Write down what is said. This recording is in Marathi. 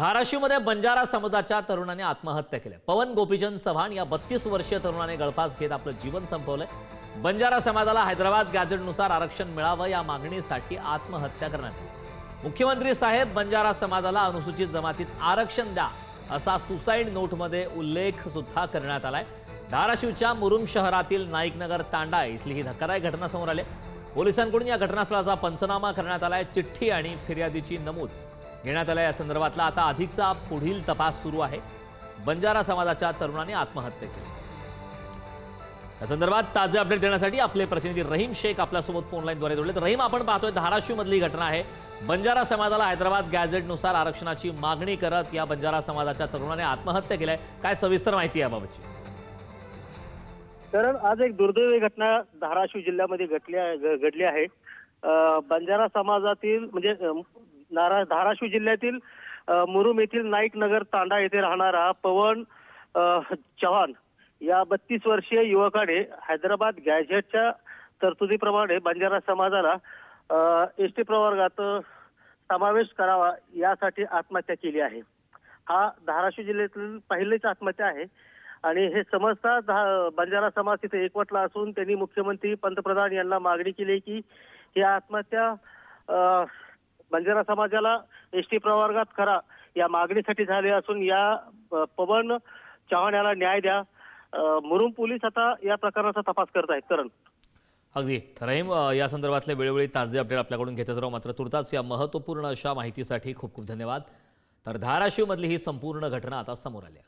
धाराशिवमध्ये बंजारा समाजाच्या तरुणाने आत्महत्या केल्या. पवन गोपीचंद चव्हाण या बत्तीस वर्षीय तरुणाने गळफास घेत आपलं जीवन संपवलंय. बंजारा समाजाला हैदराबाद गॅझेटनुसार आरक्षण मिळावं या मागणीसाठी आत्महत्या करण्यात आली. मुख्यमंत्री साहेब बंजारा समाजाला अनुसूचित जमातीत आरक्षण द्या असा सुसाईड नोटमध्ये उल्लेख सुद्धा करण्यात आलाय. धाराशिवच्या मुरुम शहरातील नाईकनगर तांडा इथली ही धक्कादायक घटना समोर आली. पोलिसांकडून या घटनास्थळाचा पंचनामा करण्यात आलाय. चिठ्ठी आणि फिर्यादीची नमूद घेण्यात आला या संदर्भातला आता अधिकचा पुढील तपास सुरू आहे. बंजारा समाजाच्या तरुणाने आत्महत्या केली. या संदर्भात ताजे अपडेट देण्यासाठी आपले प्रतिनिधी रहीम शेख आपल्यासोबत फोनलाईनद्वारे जोडले तर रहीम आपण पाहतोय धाराशिव मधली घटना आहे. बंजारा समाजाला हैदराबाद गॅझेटनुसार आरक्षणाची मागणी करत या बंजारा समाजाच्या तरुणाने आत्महत्या केल्या काय सविस्तर माहिती आहे याबाबतची? कारण आज एक दुर्दैवी घटना धाराशिव जिल्ह्यामध्ये घडली आहे घडली आहे. बंजारा समाजातील म्हणजे नारा धाराशिव जिल्ह्यातील मुरुम येथील नाईक नगर तांडा येथे राहणारा पवन चव्हाण या बत्तीस वर्षीय युवकाने हैदराबाद गॅझेटच्या तरतुदीप्रमाणे बंजारा समाजाला एस टी प्रवर्गात समावेश करावा यासाठी आत्महत्या केली आहे. हा धाराशिव जिल्ह्यातील पहिलीच आत्महत्या आहे आणि हे समजता धा- बंजारा समाज तिथे एकवटला असून त्यांनी मुख्यमंत्री पंतप्रधान यांना मागणी केली की ही आत्महत्या बंजारा समाजाला एस टी प्रवर्गात करा. या मागणीसाठी झाले असून या पवन चव्हाण याला न्याय द्या. मुरुम पोलीस आता या प्रकरणाचा तपास करत आहेत. करण. अगदी. रहीम या संदर्भातले वेळोवेळी ताजे अपडेट आपल्याकडून घेतच राहू. मात्र तुर्तास या महत्त्वपूर्ण अशा माहितीसाठी खूप खूप धन्यवाद. तर धाराशिवमधली ही संपूर्ण घटना आता समोर आली